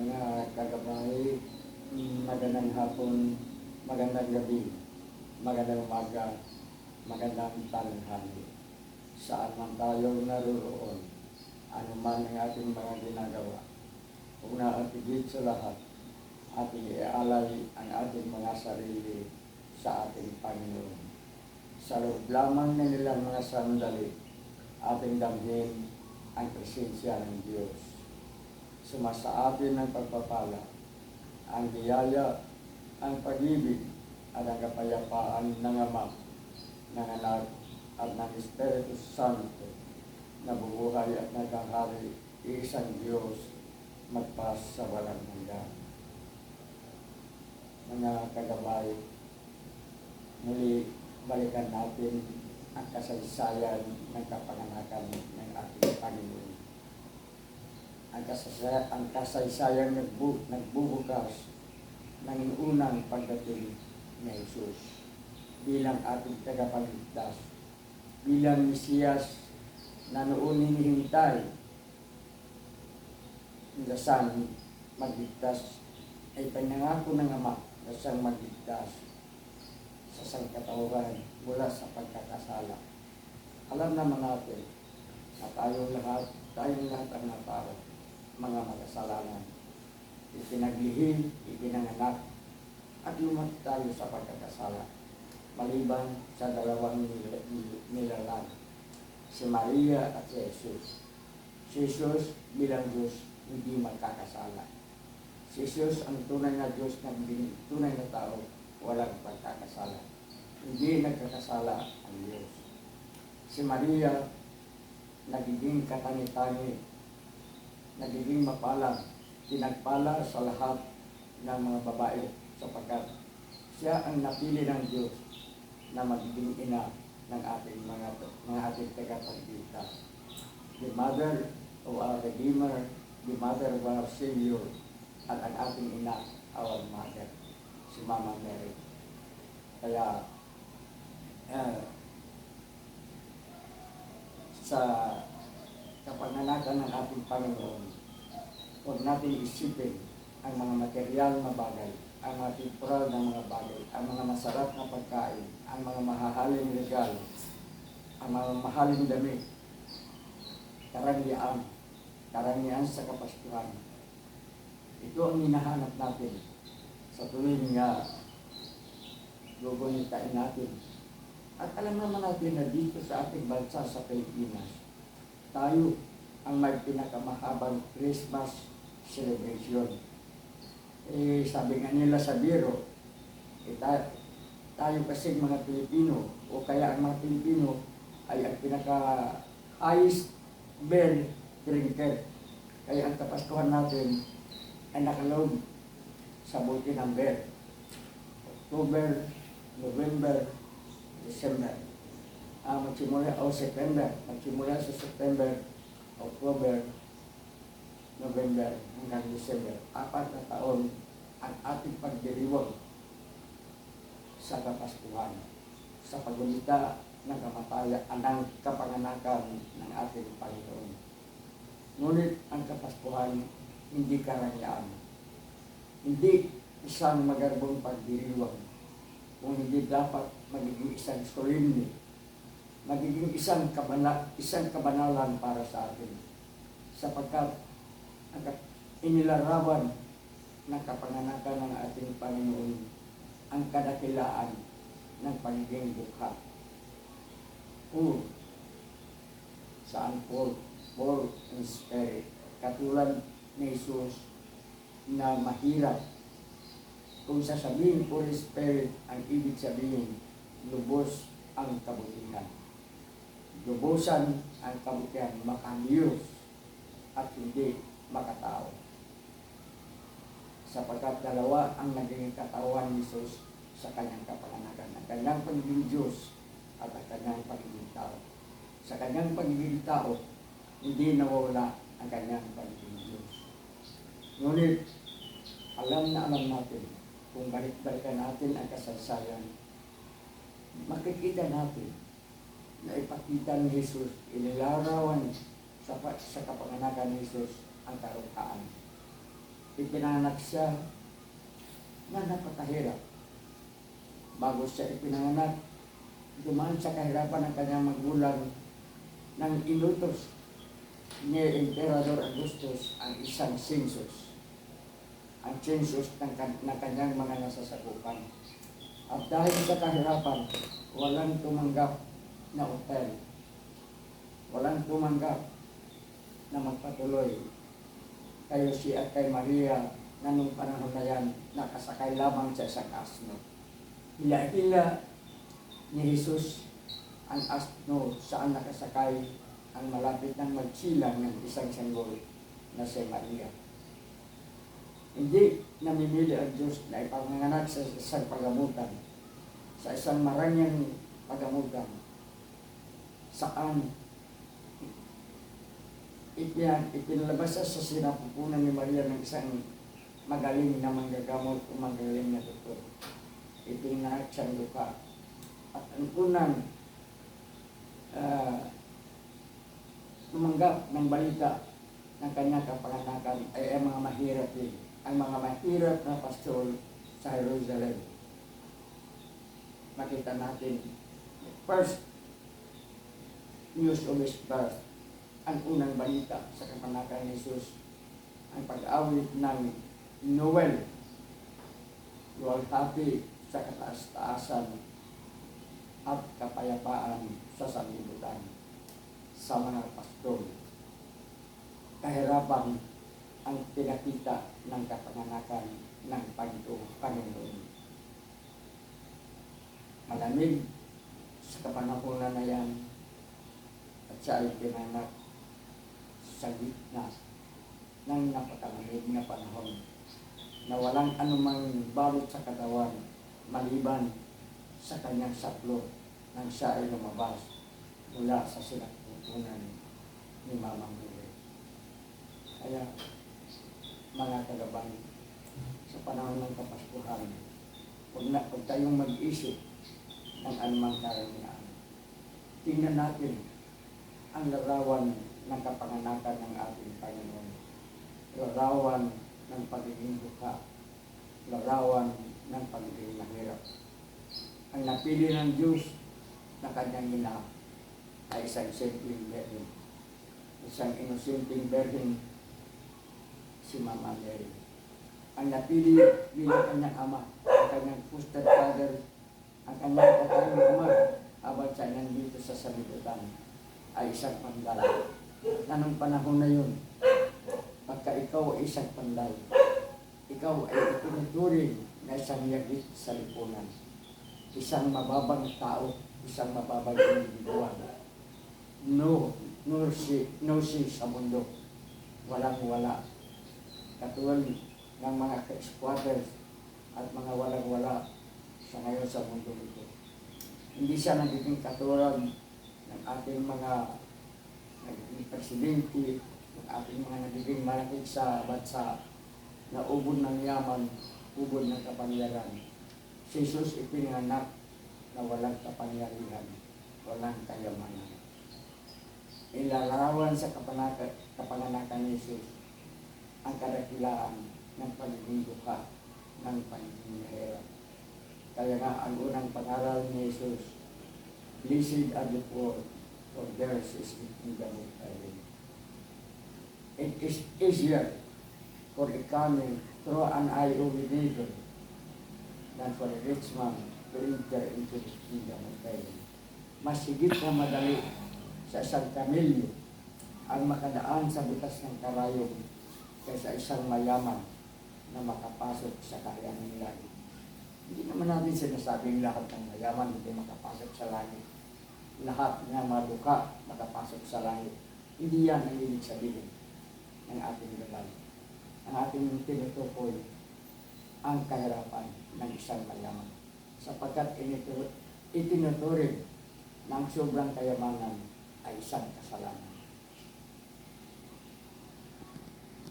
mga kagabay, magandang hapon, magandang gabi, magandang umaga, magandang tanghali. Saan man tayo naroon, ano man ang ating mga ginagawa. Una at higit sa lahat, ating ialay ang ating mga sarili sa ating Panginoon. Sa loob lamang na nilang mga sandali, ating damhin ang presensya ng Diyos. Sumasa atin ang pagpapala, ang biyaya, ang pag-ibig, at ang kapayapaan ng Ama, ng Anak, at ng Espiritu Santo, na bubuhay at nagkahari, isang Diyos, magpas sa walang hanggan. Mga kagabay, muli balikan natin ang kasaysayan ng kapanganakan ng ating Panginoon. Ang kasaysayan, ang kasaysayan nagbu, nagbubukas ng unang pagdating ni Jesus bilang ating tagapagligtas, bilang Mesiyas na noon hinihintay na siyang magligtas ay pinangako ng Ama na siyang magligtas sa sangkatauhan mula sa pagkakasala. Alam naman natin na tayong lahat, tayong lahat ang natao, mga makasalanan. Ipinaglihim, ipinanganak, at lumaki tayo sa pagkakasala. Maliban sa dalawang nil- nil- nilalang, si Maria at si Jesus. Si Jesus bilang Diyos, hindi magkakasala. Si Jesus ang tunay na Diyos na tunay na tao, walang pagkakasala. Hindi nagkakasala ang Diyos. Si Maria, nagiging katani-tani, nagiging mapala, pinagpala sa lahat ng mga babae sapagkat siya ang napili ng Diyos na magiging ina ng ating mga mga ating tagapagligtas. The mother of our Redeemer, the mother of our Savior, at ang ating ina, our mother, si Mama Mary. Kaya, eh, sa kapanganakan ng ating Panginoon, huwag natin isipin ang mga material na bagay, ang mga temporal na mga bagay, ang mga masarap na pagkain, ang mga mahahaling regalo, ang mga mahaling damit, karangyaan, karangyaan sa kapaskuhan. Ito ang hinahanap natin sa tuwing nga gugunitain natin. At alam naman natin na dito sa ating bansa sa Pilipinas, tayo ang may pinakamahabang Christmas celebration. Eh, sabi nga nila sa biro, eh, ta- tayo kasi mga Pilipino, o kaya ang mga Pilipino ay ang pinaka highest beer drinker. Kaya ang kapaskuhan natin ay nakaloob sa buti ng beer. October, November, December. Ah, magsimula o September. Magsimula sa September, October, November hanggang December. Apat na taon ang ating pagdiriwang sa Kapaskuhan. Sa pagulita ng kamatayan, ng kapanganakan ng ating Panginoon. Ngunit ang Kapaskuhan hindi karangyaan. Hindi isang magarbong pagdiriwang kung hindi dapat magiging isang solemne, magiging isang kabana, isang kabanalan para sa atin. Sapagkat ang inilarawan ng kapanganakan ng ating Panginoon ang kadakilaan ng pagiging bukha. O saan Paul, Paul in Spirit, katulad ni Jesus na mahirap kung sasabihin Holy Spirit, ang ibig sabihin, lubos ang kabutihan. Lubusan ang kabutihan, makanyos at hindi makatao. Sapagkat dalawa ang naging katawan ni Jesus sa kanyang kapanganakan. Ang kanyang pagiging Diyos at ang kanyang pagiging tao. Sa kanyang pagiging tao, hindi nawawala ang kanyang pagiging Diyos. Ngunit, alam na alam natin kung balik-balikan natin ang kasaysayan, makikita natin na ipakita ni Jesus, inilarawan sa, sa kapanganakan ni Jesus ang karughaan. ipinanganak siya na napakahirap. Bago siya ipinanganak, dumaan sa kahirapan ng kanyang magulang nang inutos ni Emperador Augustus ang isang census. Ang census ng, ng kanyang mga nasasakupan. At dahil sa kahirapan, walang tumanggap na hotel. Walang tumanggap na magpatuloy kay Jose at Maria na nung panahon na yan, nakasakay lamang sa isang asno. Hila-hila ni Jesus ang asno saan nakasakay ang malapit ng magsilang ng isang sanggol na si Maria. Hindi namimili ang Diyos na ipanganganak sa isang pagamutan, sa isang maranyang pagamutan, saan ipin, ipinalabas siya sa sinapupunan ni Maria ng isang magaling na manggagamot o magaling na doktor. Ipinahak siyang luka. At ang unang ah, tumanggap ng balita ng kanyang kapanganakan ay ang mga mahirap din. Ang mga mahirap na pastor sa Jerusalem. Makita natin, first news of birth, ang unang balita sa kapanganakan ni Jesus, ang pag-awit ng Noel. Lord happy sa kataas-taasan at kapayapaan sa sanlibutan sa mga pastor. Kahirapan ang pinakita ng kapanganakan ng Panginoon. Malamig sa kapanahonan na yan at siya ay pinanganak sa gitna ng napakalamig na panahon na walang anumang balot sa katawan maliban sa kanyang saplo nang siya ay lumabas mula sa sinapupunan ni Mama Mary. Kaya, mga kagabang, sa panahon ng Kapaskuhan, huwag na huwag tayong mag-isip ng anumang karamihan. Tingnan natin ang larawan ng kapanganakan ng ating Panginoon. Larawan ng pagiging duka. Larawan ng pagiging mahirap. Ang napili ng Diyos na kanyang ina ay isang simpleng berhen. Isang inosenteng berhen si Mama Mary. Ang napili bilang kanyang ama, ang kanyang foster father, ang kanyang tatayong ama, habang siya nandito sa sanlibutan, ay isang pandala. Na nung panahon na yun, pagka ikaw ay isang pandal, ikaw ay itinuturing na isang yagit sa lipunan. Isang mababang tao, isang mababang individual. No, no si, no si sa mundo. Walang wala. Katulad ng mga squatters at mga walang-wala sa ngayon sa mundo ito. Hindi siya nagiging katulad ng ating mga nagiging presidente, ng ating mga nagiging malakit sa bansa na ubod ng yaman, ubod ng kapangyarihan. Si Jesus ipinanganak na walang kapangyarihan, walang kayamanan. Ilalarawan sa kapanaka, kapanganakan ni Jesus ang kadakilaan ng pagiging duka ng pagiging. Kaya nga ang unang pangaral ni Jesus, Blessed are the poor, for theirs is the kingdom of heaven. It is easier for a camel through an eye of a needle than for a rich man to enter into the kingdom of heaven. Mas higit na madali sa isang kamilyo ang makadaan sa butas ng karayom kaysa isang mayaman na makapasok sa kaharian ng langit. Hindi naman natin sinasabing lahat ng mayaman hindi makapasok sa langit. Lahat ng maduka makapasok sa langit. Hindi yan ang ibig sabihin ng ating gabay. Ang ating tinutukoy ang kahirapan ng isang mayaman. Sapagkat itinuturing ng sobrang kayamanan ay isang kasalanan.